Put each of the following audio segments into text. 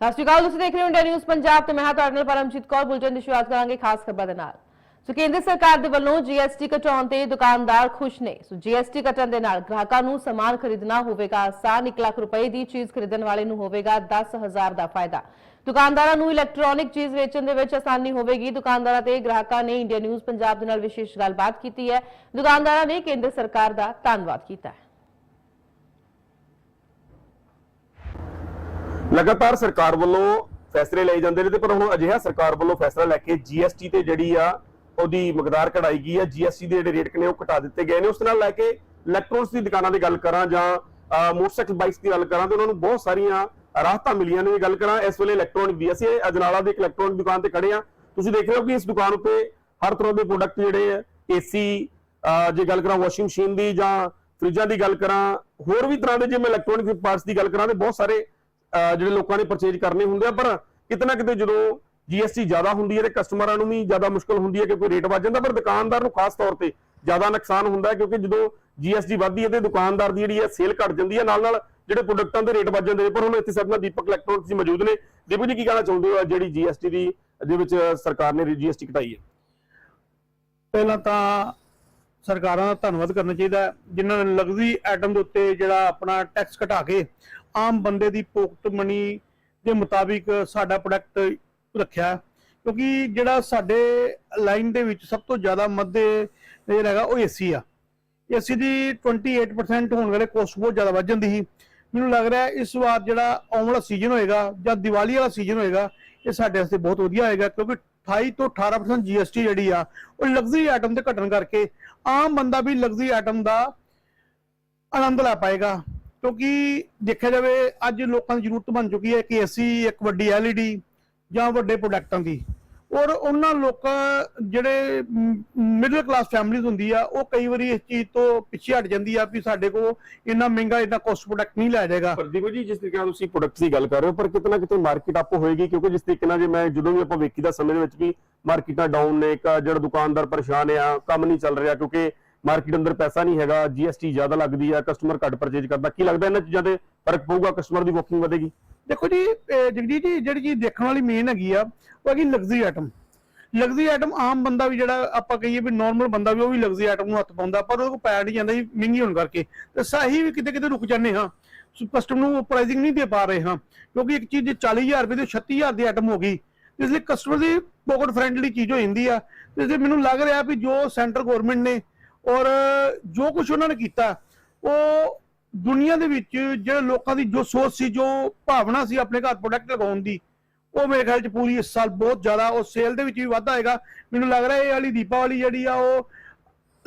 ਸਤਿ ਸ਼੍ਰੀ ਅਕਾਲ, ਤੁਸੀਂ ਦੇਖ ਰਹੇ ਹੋ ਇੰਡੀਆ ਨਿਊਜ਼ ਪੰਜਾਬ ਤੇ ਮੈਂ ਹਾਂ ਤੁਹਾਡੇ ਨਾਲ ਪਰਮਜੀਤ ਕੌਰ ਬੁਲਟਨ ਦੀ ਸ਼ੁਰੂਆਤ ਕਰਾਂਗੇ ਖਾਸ ਖਬਰਾਂ ਦੇ ਨਾਲ। ਸੋ ਕੇਂਦਰ ਸਰਕਾਰ ਦੇ ਵੱਲੋਂ ਜੀਐਸਟੀ ਘਟਾਉਣ ਤੇ ਦੁਕਾਨਦਾਰ ਖੁਸ਼ ਨੇ। ਸੋ ਜੀਐਸਟੀ ਘਟਣ ਦੇ ਨਾਲ ਗ੍ਰਾਹਕਾਂ ਨੂੰ ਸਮਾਨ ਖਰੀਦਣਾ ਹੋਵੇਗਾ ਆਸਾਨ 1 ਲੱਖ ਰੁਪਏ ਦੀ ਚੀਜ਼ ਖਰੀਦਣ ਵਾਲੇ ਨੂੰ ਹੋਵੇਗਾ 10000 ਦਾ ਫਾਇਦਾ। ਦੁਕਾਨਦਾਰਾਂ ਨੂੰ ਇਲੈਕਟ੍ਰੋਨਿਕ ਚੀਜ਼ ਵੇਚਣ ਦੇ ਵਿੱਚ ਆਸਾਨੀ ਹੋਵੇਗੀ। ਦੁਕਾਨਦਾਰਾਂ ਤੇ ਗ੍ਰਾਹਕਾਂ ਨੇ ਇੰਡੀਆ ਨਿਊਜ਼ ਪੰਜਾਬ ਦੇ ਨਾਲ ਵਿਸ਼ੇਸ਼ ਗੱਲਬਾਤ ਕੀਤੀ ਹੈ। ਦੁਕਾਨਦਾਰਾਂ ਨੇ ਕੇਂਦਰ ਸਰਕਾਰ ਦਾ ਧੰਨਵਾਦ ਕੀਤਾ ਹੈ। ਲਗਾਤਾਰ ਸਰਕਾਰ ਵੱਲੋਂ ਫੈਸਲੇ ਲਏ ਜਾਂਦੇ ਨੇ ਤੇ ਪਰ ਹੁਣ ਅਜਿਹਾ ਸਰਕਾਰ ਵੱਲੋਂ ਫੈਸਲਾ ਲੈ ਕੇ ਜੀਐਸਟੀ ਤੇ ਜਿਹੜੀ ਆ, ਉਹਦੀ ਮਕਦਾਰ ਕਢਾਈ ਗਈ ਆ ਜੀਐਸਟੀ ਦੇ ਜਿਹੜੇ ਰੇਟ ਨੇ ਉਹ ਘਟਾ ਦਿੱਤੇ ਗਏ ਨੇ। ਉਸ ਨਾਲ ਲੈ ਕੇ ਇਲੈਕਟ੍ਰੋਨਿਕਸ ਦੀ ਦੁਕਾਨਾਂ ਦੀ ਗੱਲ ਕਰਾਂ ਜਾਂ ਮੋਟਰਸਾਈਕਲ ਬਾਈਕਸ ਦੀ ਗੱਲ ਕਰਾਂ ਤੇ ਉਹਨਾਂ ਨੂੰ ਬਹੁਤ ਸਾਰੀਆਂ ਰਾਹਤਾਂ ਮਿਲੀਆਂ ਨੇ। ਗੱਲ ਕਰਾਂ, ਇਸ ਵੇਲੇ ਇਲੈਕਟ੍ਰੋਨਿਕ ਦੀ ਅਸੀਂ ਅਜਨਾਲਾ ਦੇ ਇੱਕ ਇਲੈਕਟ੍ਰੋਨਿਕ ਦੁਕਾਨ ਤੇ ਖੜੇ ਆ ਤੁਸੀਂ ਦੇਖ ਰਹੇ ਹੋ ਕਿ ਇਸ ਦੁਕਾਨ ਉੱਤੇ ਹਰ ਤਰ੍ਹਾਂ ਦੇ ਪ੍ਰੋਡਕਟ ਜਿਹੜੇ ਆ ਏਸੀ ਜੇ ਗੱਲ ਕਰਾਂ ਵਾਸ਼ਿੰਗ ਮਸ਼ੀਨ ਦੀ ਜਾਂ ਫਰਿੱਜਾਂ ਦੀ ਗੱਲ ਕਰਾਂ, ਹੋਰ ਵੀ ਤਰ੍ਹਾਂ ਦੇ ਜੇ ਮੈਂ ਇਲੈਕਟ੍ਰੋਨਿਕ ਪਾਰਟਸ ਦੀ ਗੱਲ ਕਰਾਂ ਤੇ ਬਹੁਤ ਸਾਰੇ ਜਿਹੜੇ ਲੋਕਾਂ ਨੇ ਪਰਚੇਜ ਕਰਨੇ ਹੁੰਦੇ ਆ ਪਰ ਕਿਤੇ ਕਿਤੇ ਜਦੋਂ ਜੀਐਸਟੀ ਜ਼ਿਆਦਾ ਹੁੰਦੀ ਹੈ ਤੇ ਕਸਟਮਰਾਂ ਨੂੰ ਵੀ ਜ਼ਿਆਦਾ ਮੁਸ਼ਕਲ ਹੁੰਦੀ ਹੈ ਕਿ ਰੇਟ ਵੱਧ ਜਾਂਦਾ ਪਰ ਦੁਕਾਨਦਾਰ ਨੂੰ ਖਾਸ ਤੌਰ ਤੇ ਜ਼ਿਆਦਾ ਨੁਕਸਾਨ ਹੁੰਦਾ ਕਿਉਂਕਿ ਜਦੋਂ ਜੀਐਸਟੀ ਵੱਧਦੀ ਹੈ ਤੇ ਦੁਕਾਨਦਾਰ ਦੀ ਜਿਹੜੀ ਹੈ ਸੇਲ ਘਟ ਜਾਂਦੀ ਹੈ ਨਾਲ ਨਾਲ ਜਿਹੜੇ ਪ੍ਰੋਡਕਟਾਂ ਦੇ ਰੇਟ ਵੱਧ ਜਾਂਦੇ ਨੇ। ਪਰ ਹੁਣ ਇੱਥੇ ਸਾਡੇ ਨਾਲ ਦੀਪਕ ਇਲੈਕਟ੍ਰੋਨਿਕਸ ਜੀ ਮੌਜੂਦ ਨੇ। ਦੀਪਕ ਜੀ ਕੀ ਕਹਿਣਾ ਚਾਹੁੰਦੇ ਹੋ? ਜਿਹੜੀ ਜੀਐਸਟੀ ਦੀ ਦੇ ਵਿੱਚ ਸਰਕਾਰ ਨੇ ਜੀਐਸਟੀ ਘਟਾਈ ਹੈ। ਪਹਿਲਾਂ ਤਾਂ ਸਰਕਾਰਾਂ ਦਾ ਧੰਨਵਾਦ ਕਰਨਾ ਚਾਹੀਦਾ ਹੈ, ਜਿਨ੍ਹਾਂ ਨੇ ਲਗਜ਼ਰੀ ਆਈਟਮ ਦੇ ਉੱਤੇ ਜਿਹੜਾ ਆਪਣਾ ਟੈਕਸ ਘਟਾ ਕੇ ਆਮ ਬੰਦੇ ਦੀ ਪੋਕਟ ਮਨੀ ਦੇ ਮੁਤਾਬਿਕ ਸਾਡਾ ਪ੍ਰੋਡਕਟ ਰੱਖਿਆ। ਕਿਉਂਕਿ ਜਿਹੜਾ ਸਾਡੇ ਲਾਈਨ ਦੇ ਵਿੱਚ ਸਭ ਤੋਂ ਜ਼ਿਆਦਾ ਮੱਦੇ ਜਿਹੜਾ ਹੈਗਾ ਉਹ ਏਸੀ ਆ। ਏਸੀ ਦੀ 28% ਹੋਣ ਵੇਲੇ ਕੋਸਟ ਬਹੁਤ ਜ਼ਿਆਦਾ ਵੱਧ ਜਾਂਦੀ ਸੀ। ਮੈਨੂੰ ਲੱਗ ਰਿਹਾ ਇਸ ਵਾਰ ਜਿਹੜਾ ਆਉਣ ਵਾਲਾ ਸੀਜ਼ਨ ਹੋਏਗਾ ਜਾਂ ਦੀਵਾਲੀ ਵਾਲਾ ਸੀਜ਼ਨ ਹੋਏਗਾ, ਇਹ ਸਾਡੇ ਵਾਸਤੇ ਬਹੁਤ ਵਧੀਆ ਹੋਏਗਾ, ਕਿਉਂਕਿ 28 ਤੋਂ 18% ਜੀਐਸਟੀ ਜਿਹੜੀ ਆ, ਉਹ ਲਗਜ਼ਰੀ ਆਈਟਮ ਤੇ ਘਟਣ ਕਰਕੇ ਆਮ ਬੰਦਾ ਵੀ ਲਗਜ਼ਰੀ ਆਈਟਮ ਦਾ ਆਨੰਦ ਲੈ ਪਾਏਗਾ। ਕਿਉਂਕਿ ਦੇਖਿਆ ਜਾਵੇ, ਅੱਜ ਲੋਕਾਂ ਦੀ ਜ਼ਰੂਰਤ ਬਣ ਚੁੱਕੀ ਹੈ ਕਿ ਏਸੀ ਇੱਕ ਵੱਡੀ ਐਲਈਡੀ ਜਾਂ ਵੱਡੇ ਪ੍ਰੋਡਕਟਾਂ ਦੀ। ਔਰ ਉਹਨਾਂ ਲੋਕਾਂ, ਜਿਹੜੇ ਮਿਡਲ ਕਲਾਸ ਫੈਮਿਲੀਜ਼ ਹੁੰਦੀ ਆ, ਉਹ ਕਈ ਵਾਰੀ ਇਸ ਚੀਜ਼ ਤੋਂ ਪਿੱਛੇ ਹਟ ਜਾਂਦੀ ਆ ਵੀ ਸਾਡੇ ਕੋਲ ਇੰਨਾ ਮਹਿੰਗਾ, ਇੰਨਾ ਕੋਸਟ ਪ੍ਰੋਡਕਟ ਨਹੀਂ ਲਿਆ ਜਾਏਗਾ। ਪਰ ਦੀਪਕ ਜੀ, ਜਿਸ ਤਰੀਕੇ ਨਾਲ ਤੁਸੀਂ ਪ੍ਰੋਡਕਟਸ ਦੀ ਗੱਲ ਕਰ ਰਹੇ ਹੋ, ਪਰ ਕਿਤੇ ਨਾ ਕਿਤੇ ਮਾਰਕੀਟ ਅਪ ਹੋਏਗੀ, ਕਿਉਂਕਿ ਜਿਸ ਤਰੀਕੇ ਨਾਲ ਜੇ ਮੈਂ, ਜਦੋਂ ਵੀ ਆਪਾਂ ਵੇਖੀ ਦਾ ਸਮੇਂ ਦੇ ਵਿੱਚ ਵੀ ਮਾਰਕੀਟਾਂ ਡਾਊਨ ਨੇ, ਇੱਕ ਜਿਹੜਾ ਦੁਕਾਨਦਾਰ ਪਰੇਸ਼ਾਨ ਆ, ਕੰਮ ਨਹੀਂ ਚੱਲ ਰਿਹਾ, ਕਿਉਂਕਿ ਮਾਰਕੀਟ ਅੰਦਰ ਪੈਸਾ ਨਹੀਂ ਹੈਗਾ ਜੀਐਸਟੀ ਜ਼ਿਆਦਾ ਲੱਗਦੀ ਆ ਕਸਟਮਰ ਘੱਟ ਪਰਚੇਜ ਕਰਦਾ। ਕੀ ਲੱਗਦਾ ਇਹਨਾਂ ਚੀਜ਼ਾਂ ਤੇ ਫ਼ਰਕ ਪਊਗਾ ਕਸਟਮਰ ਦੀ ਵੋਕਿੰਗ ਵਧੇਗੀ? ਦੇਖੋ ਜੀ ਅਹ ਜੀ, ਜਿਹੜੀ ਚੀਜ਼ ਦੇਖਣ ਵਾਲੀ ਮੇਨ ਹੈਗੀ ਆ, ਉਹ ਹੈਗੀ ਲਗਜ਼ਰੀ ਆਈਟਮ ਲਗਜ਼ਰੀ ਆਈਟਮ ਆਮ ਬੰਦਾ ਵੀ ਜਿਹੜਾ ਆਪਾਂ ਕਹੀਏ ਵੀ ਨਾਰਮਲ ਬੰਦਾ ਵੀ ਉਹ ਵੀ ਲਗਜ਼ਰੀ ਆਈਟਮ ਨੂੰ ਹੱਥ ਪਾਉਂਦਾ, ਪਰ ਉਹਦੇ ਕੋਲ ਪੈ ਨਹੀਂ ਜਾਂਦਾ ਜੀ ਮਹਿੰਗੀ ਹੋਣ ਕਰਕੇ। ਤੇ ਸਹੀ ਵੀ ਕਿਤੇ ਕਿਤੇ ਰੁਕ ਜਾਂਦੇ ਹਾਂ। ਕਸਟਮਰ ਨੂੰ ਪ੍ਰਾਈਸਿੰਗ ਨਹੀਂ ਦੇ ਪਾ ਰਹੇ ਹਾਂ, ਕਿਉਂਕਿ ਇੱਕ ਚੀਜ਼ ਜੇ 40000 ਰੁਪਏ ਦੀ 36000 ਦੀ ਆਈਟਮ ਹੋ ਗਈ ਇਸ ਲਈ ਕਸਟਮਰ ਦੀ ਪੋਕਟ ਫ੍ਰੈਂਡਲੀ ਚੀਜ਼ ਹੋ ਜਾਂਦੀ ਆ। ਇਸ ਲਈ ਮੈਨੂੰ ਲੱਗ ਰਿਹਾ ਵੀ ਜੋ ਸੈਂਟਰ ਗਵਰਨਮੈਂਟ ਨੇ ਔਰ ਜੋ ਕੁਝ ਉਹਨਾਂ ਨੇ ਕੀਤਾ ਉਹ ਦੁਨੀਆ ਦੇ ਵਿੱਚ ਜਿਹੜੇ ਲੋਕਾਂ ਦੀ ਜੋ ਸੋਚ ਸੀ ਜੋ ਭਾਵਨਾ ਸੀ ਆਪਣੇ ਘਰ ਪ੍ਰੋਡਕਟ ਲਗਾਉਣ ਦੀ ਉਹ ਮੇਰੇ ਖਿਆਲ ਚ ਪੂਰੀ ਇਸ ਸਾਲ ਬਹੁਤ ਜ਼ਿਆਦਾ ਉਹ ਸੇਲ ਦੇ ਵਿੱਚ ਵੀ ਵਾਧਾ ਆਏਗਾ ਮੈਨੂੰ ਲੱਗ ਰਿਹਾ ਇਹ ਵਾਲੀ ਦੀਪਾਵਲੀ ਜਿਹੜੀ ਆ ਉਹ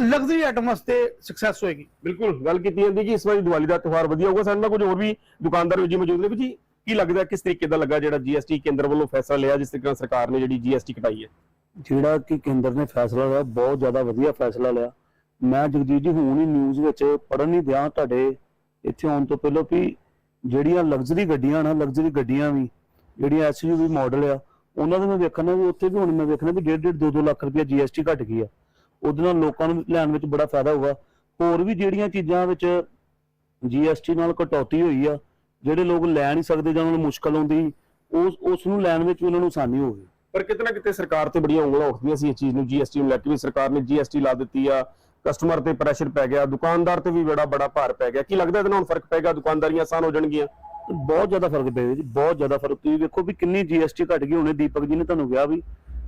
ਲਗਜ਼ਰੀ ਆਈਟਮ ਵਾਸਤੇ ਸਕਸੈਸ ਹੋਏਗੀ। ਬਿਲਕੁਲ ਗੱਲ ਕੀਤੀ ਜਾਂਦੀ ਕਿ ਇਸ ਵਾਰੀ ਦੀਵਾਲੀ ਦਾ ਤਿਉਹਾਰ ਵਧੀਆ ਹੋਊਗਾ। ਸਾਡੇ ਨਾਲ ਕੁਝ ਹੋਰ ਵੀ ਦੁਕਾਨਦਾਰ ਵੀ ਜੀ ਮੌਜੂਦ ਨੇ। ਵੀ ਜੀ ਕੀ ਲੱਗਦਾ ਕਿਸ ਤਰੀਕੇ ਦਾ ਲੱਗਾ ਜਿਹੜਾ ਜੀਐਸਟੀ ਕੇਂਦਰ ਵੱਲੋਂ ਫੈਸਲਾ ਲਿਆ ਜਿਸ ਤਰੀਕੇ ਨਾਲ ਸਰਕਾਰ ਨੇ ਜਿਹੜੀ ਜੀਐਸਟੀ ਘਟਾਈ ਹੈ? ਜਿਹੜਾ ਕਿ ਕੇਂਦਰ ਨੇ ਫੈਸਲਾ ਲਿਆ ਬਹੁਤ ਜ਼ਿਆਦਾ ਵਧੀਆ ਫੈਸਲਾ ਲਿਆ। ਮੈਂ ਜਗਜੀਤ ਜੀ ਹੁਣ ਹੀ ਨਿਊਜ਼ ਵਿੱਚ ਪੜਨ ਨਹੀਂ ਦਿਆਂ ਤੁਹਾਡੇ ਇੱਥੇ ਆਉਣ ਤੋਂ ਪਹਿਲਾਂ ਵੀ ਜਿਹੜੀਆਂ ਲਗਜ਼ਰੀ ਗੱਡੀਆਂ ਨਾ ਲਗਜ਼ਰੀ ਗੱਡੀਆਂ ਵੀ, ਜਿਹੜੀਆਂ ਐਸਯੂਵੀ ਮਾਡਲ ਆ, ਉਹਨਾਂ ਦੇ ਮੈਂ ਵੇਖਣਾ ਵੀ ਉੱਥੇ ਵੀ ਹੁਣ ਮੈਂ ਵੇਖਣਾ ਵੀ 1.5 2-2 ਲੱਖ ਰੁਪਏ ਜੀਐਸਟੀ ਘਟ ਗਈ ਆ। ਉਹਦੇ ਨਾਲ ਲੋਕਾਂ ਨੂੰ ਲੈਣ ਵਿੱਚ ਬੜਾ ਫਾਇਦਾ ਹੋਊਗਾ। ਹੋਰ ਵੀ ਜਿਹੜੀਆਂ ਚੀਜ਼ਾਂ ਵਿੱਚ ਜੀਐਸਟੀ ਨਾਲ ਕਟੌਤੀ ਹੋਈ ਆ, ਜਿਹੜੇ ਲੋਕ ਲੈ ਨਹੀਂ ਸਕਦੇ ਜਾਂ ਉਹਨਾਂ ਨੂੰ ਮੁਸ਼ਕਲ ਆਉਂਦੀ, ਉਸ ਉਸ ਨੂੰ ਲੈਣ ਵਿੱਚ ਵੀ ਉਹਨਾਂ ਨੂੰ ਆਸਾਨੀ ਹੋਵੇ ਪਰ ਕਿਤੇ ਨਾ ਕਿਤੇ ਸਰਕਾਰ ਤੇ ਬੜੀਆਂ ਉਂਗਲਾਂ ਉੱਠਦੀਆਂ ਸੀ ਇਸ ਚੀਜ਼ ਨੂੰ ਜੀਐਸਟੀ ਨੂੰ ਲੈ ਕੇ ਵੀ ਸਰਕਾਰ ਨੇ ਜੀਐਸਟੀ ਲਾ ਦਿੱਤੀ ਆ ਕਸਟਮਰ ਤੇ ਪ੍ਰੈਸ਼ਰ ਪੈ ਗਿਆ ਦੁਕਾਨਦਾਰ ਤੇ ਵੀ ਬੜਾ ਬੜਾ ਭਾਰ ਪੈ ਗਿਆ। ਕੀ ਲੱਗਦਾ ਇਹਦੇ ਨਾਲ ਹੁਣ ਫ਼ਰਕ ਪਏਗਾ ਦੁਕਾਨਦਾਰੀਆਂ ਆਸਾਨ ਹੋ ਜਾਣਗੀਆਂ। ਬਹੁਤ ਜ਼ਿਆਦਾ ਫ਼ਰਕ ਪਏਗਾ ਜੀ ਬਹੁਤ ਜ਼ਿਆਦਾ ਫ਼ਰਕ। ਤੁਸੀਂ ਵੇਖੋ ਵੀ ਕਿੰਨੀ ਜੀਐਸਟੀ ਘਟ ਗਈ ਹੁਣੇ ਦੀਪਕ ਜੀ ਨੇ ਤੁਹਾਨੂੰ ਕਿਹਾ ਵੀ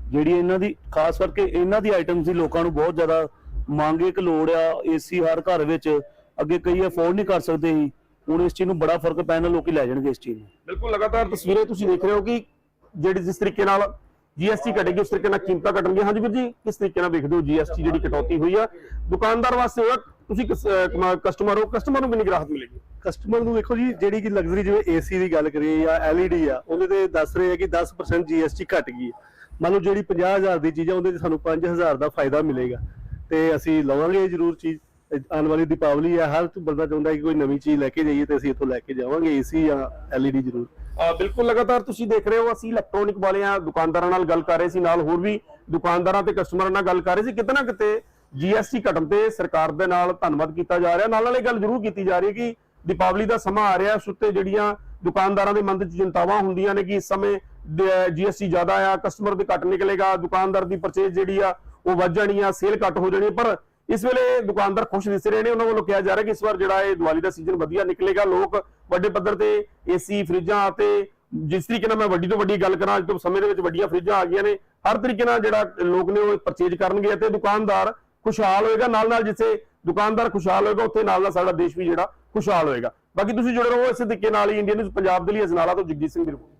ਜਿਹੜੀ ਇਹਨਾਂ ਦੀ ਖਾਸ ਕਰਕੇ ਇਹਨਾਂ ਦੀ ਆਈਟਮਸ ਦੀ ਲੋਕਾਂ ਨੂੰ ਬਹੁਤ ਜ਼ਿਆਦਾ ਮੰਗ ਇੱਕ ਲੋੜ ਆ ਏਸੀ ਹਰ ਘਰ ਵਿੱਚ। ਅੱਗੇ ਕਈ ਅਫੋਰਡ ਨਹੀਂ ਕਰ ਸਕਦੇ ਸੀ। ਹੁਣ ਇਸ ਚੀਜ਼ ਨੂੰ ਬੜਾ ਫ਼ਰਕ ਪੈਣ ਨਾਲ ਲੋਕੀ ਲੈ ਜਾਣਗੇ ਇਸ ਚੀਜ਼ ਨੂੰ। ਬਿਲਕੁਲ ਲਗਾਤਾਰ ਤਸਵੀਰਾਂ ਤੁਸੀਂ ਦੇਖ ਰਹੇ ਹੋ ਕਿ ਜਿਹੜੀ ਜਿਸ ਤਰੀਕੇ ਨਾਲ ਜੀਐਸਟੀ ਘਟੇਗੀ, ਉਸ ਤਰੀਕੇ ਨਾਲ ਕੀਮਤਾਂ ਘਟਣਗੀਆਂ। ਹਾਂਜੀ ਵੀਰ ਜੀ, ਕਿਸ ਤਰੀਕੇ ਨਾਲ ਦੇਖਦੇ ਹੋ ਜੀਐਸਟੀ ਜਿਹੜੀ ਕਟੌਤੀ ਹੋਈ ਆ? ਦੁਕਾਨਦਾਰ ਵਾਸਤੇ ਹੋਇਆ, ਤੁਸੀਂ ਕਸਟਮਰ ਹੋ ਕਸਟਮਰ ਨੂੰ ਕਿੰਨੀ ਕੁ ਮਿਲੇਗੀ? ਕਸਟਮਰ ਨੂੰ ਵੇਖੋ ਜੀ, ਜਿਹੜੀ ਕਿ ਲਗਜ਼ਰੀ ਜਿਵੇਂ ਏਸੀ ਦੀ ਗੱਲ ਕਰੀਏ ਜਾਂ LED ਆ, ਉਹਦੇ ਤੇ ਦੱਸ ਰਹੇ ਆ ਕਿ 10% GST ਘਟ ਗਈ ਹੈ ਮੰਨ ਲਓ ਜਿਹੜੀ 50000 ਦੀ ਚੀਜ਼ ਆ, ਉਹਦੇ ਤੇ ਸਾਨੂੰ 5000 ਦਾ ਫਾਇਦਾ ਮਿਲੇਗਾ। ਤੇ ਅਸੀਂ ਲਵਾਂਗੇ ਜ਼ਰੂਰ ਚੀਜ਼। ਆਉਣ ਵਾਲੀ ਦੀਪਾਵਲੀ ਆ ਹਰ ਬੰਦਾ ਚਾਹੁੰਦਾ ਕਿ ਕੋਈ ਨਵੀਂ ਚੀਜ਼ ਲੈ ਕੇ ਜਾਈਏ ਤੇ ਅਸੀਂ ਇੱਥੋਂ ਲੈ ਕੇ ਜਾਵਾਂਗੇ ਏਸੀ ਜਾਂ LED ਜ਼ਰੂਰ। ਬਿਲਕੁਲ ਲਗਾਤਾਰ ਤੁਸੀਂ ਦੇਖ ਰਹੇ ਹੋ ਅਸੀਂ ਇਲੈਕਟ੍ਰੋਨਿਕ ਵਾਲਿਆਂ ਦੁਕਾਨਦਾਰਾਂ ਨਾਲ ਗੱਲ ਕਰ ਰਹੇ ਸੀ ਨਾਲ ਹੋਰ ਵੀ ਦੁਕਾਨਦਾਰਾਂ ਤੇ ਕਸਟਮਰਾਂ ਨਾਲ ਗੱਲ ਕਰ ਰਹੇ ਸੀ ਕਿਤੇ ਕਿਤੇ ਜੀਐਸਟੀ ਘਟਣ ਤੇ ਸਰਕਾਰ ਦੇ ਨਾਲ ਧੰਨਵਾਦ ਕੀਤਾ ਜਾ ਰਿਹਾ। ਨਾਲ ਨਾਲ ਇਹ ਗੱਲ ਜ਼ਰੂਰ ਕੀਤੀ ਜਾ ਰਹੀ ਹੈ ਕਿ ਦੀਪਾਵਲੀ ਦਾ ਸਮਾਂ ਆ ਰਿਹਾ ਉਸ ਉੱਤੇ ਜਿਹੜੀਆਂ ਦੁਕਾਨਦਾਰਾਂ ਦੇ ਮਨ ਵਿੱਚ ਚਿੰਤਾਵਾਂ ਹੁੰਦੀਆਂ ਨੇ ਕਿ ਇਸ ਸਮੇਂ ਜੀਐਸਟੀ ਜ਼ਿਆਦਾ ਆ ਕਸਟਮਰ ਦੇ ਘੱਟ ਨਿਕਲੇਗਾ ਦੁਕਾਨਦਾਰ ਦੀ ਪਰਚੇਜ ਜਿਹੜੀ ਆ ਉਹ ਵੱਧ ਜਾਣੀ ਆ ਸੇਲ ਘੱਟ ਹੋ ਜਾਣੀ ਆ, ਪਰ ਇਸ ਵੇਲੇ ਦੁਕਾਨਦਾਰ ਖੁਸ਼ ਦਿਸ ਰਹੇ ਨੇ। ਉਹਨਾਂ ਵੱਲੋਂ ਕਿਹਾ ਜਾ ਰਿਹਾ ਕਿ ਇਸ ਵਾਰ ਜਿਹੜਾ ਇਹ ਦੀਵਾਲੀ ਦਾ ਸੀਜ਼ਨ ਵਧੀਆ ਨਿਕਲੇਗਾ। ਲੋਕ ਵੱਡੇ ਪੱਧਰ ਤੇ ਏਸੀ ਫਰਿੱਜਾਂ ਅਤੇ ਜਿਸ ਤਰੀਕੇ ਨਾਲ ਮੈਂ ਵੱਡੀ ਤੋਂ ਵੱਡੀ ਗੱਲ ਕਰਾਂ, ਅੱਜ ਤੋਂ ਸਮੇਂ ਦੇ ਵਿੱਚ ਵੱਡੀਆਂ ਫਰਿੱਜਾਂ ਆ ਗਈਆਂ ਨੇ, ਹਰ ਤਰੀਕੇ ਨਾਲ ਜਿਹੜਾ ਲੋਕ ਨੇ ਉਹ ਪਰਚੇਜ ਕਰਨਗੇ ਅਤੇ ਦੁਕਾਨਦਾਰ ਖੁਸ਼ਹਾਲ ਹੋਏਗਾ। ਨਾਲ ਨਾਲ ਜਿੱਥੇ ਦੁਕਾਨਦਾਰ ਖੁਸ਼ਹਾਲ ਹੋਏਗਾ, ਉੱਥੇ ਨਾਲ ਨਾਲ ਸਾਡਾ ਦੇਸ਼ ਵੀ ਜਿਹੜਾ ਖੁਸ਼ਹਾਲ ਹੋਏਗਾ। ਬਾਕੀ ਤੁਸੀਂ ਜੁੜੇ ਰਹੋ ਇਸੇ ਤਰੀਕੇ ਨਾਲ ਹੀ ਇੰਡੀਅਨ ਨਿਊਜ਼ ਪੰਜਾਬ ਦੇ ਲਈ। ਅਜਨਾਲਾ ਤੋਂ ਜਗਜੀਤ ਸਿੰਘ ਦੀ ਰਿਪੋਰਟ